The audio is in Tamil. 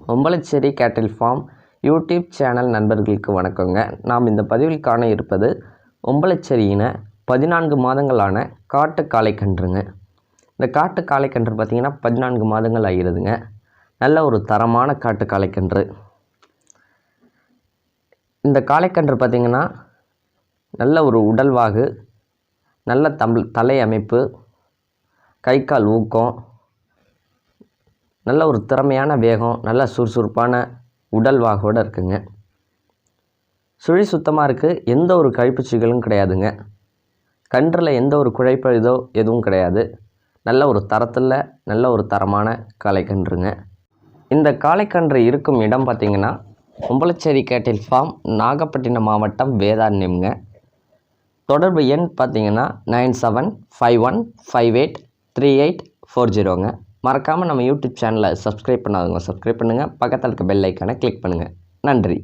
ஒம்பளச்சேரி கேட்டில் ஃபார்ம் யூடியூப் சேனல் நண்பர்களுக்கு வணக்கங்க. நாம் இந்த பதிவில் காண இருப்பது ஒம்பளச்சேரியின பதினான்கு மாதங்களான காட்டு காளைக்கன்றுங்க இந்த காட்டு காளைக்கன்று பார்த்திங்கன்னா பதினான்கு மாதங்கள் ஆகிடுதுங்க நல்ல ஒரு தரமான காட்டு காளைக்கன்று இந்த காளைக்கன்று பார்த்திங்கன்னா நல்ல ஒரு உடல்வாகு நல்ல தம் தலை அமைப்பு கை கால் ஊக்கம் நல்ல ஒரு திறமையான வேகம் நல்ல சுறுசுறுப்பான உடல்வாகோடு இருக்குங்க. சுழி சுத்தமாக இருக்குது எந்த ஒரு கழிப்புச்சிகளும் கிடையாதுங்க. கன்றில் எந்த ஒரு குழைப்பு இதோ எதுவும் கிடையாது. நல்ல ஒரு தரத்தில் நல்ல ஒரு தரமான காளைக்கன்றுங்க. இந்த காளைக்கன்று இருக்கும் இடம் பார்த்திங்கன்னா கும்பலச்சேரி கேட்டில் ஃபார்ம் நாகப்பட்டினம் மாவட்டம் வேதாரண்யம்ங்க. தொடர்பு எண் பார்த்திங்கன்னா nine seven five one five eight three eight four ஜீரோங்க. மறக்காமல் நம்ம யூடியூப் சேனலை சப்ஸ்கிரைப் பண்ணாதவங்க சப்ஸ்கிரைப் பண்ணுங்கள் பக்கத்தில் இருக்க பெல் ஐக்கானை கிளிக் பண்ணுங்கள் நன்றி.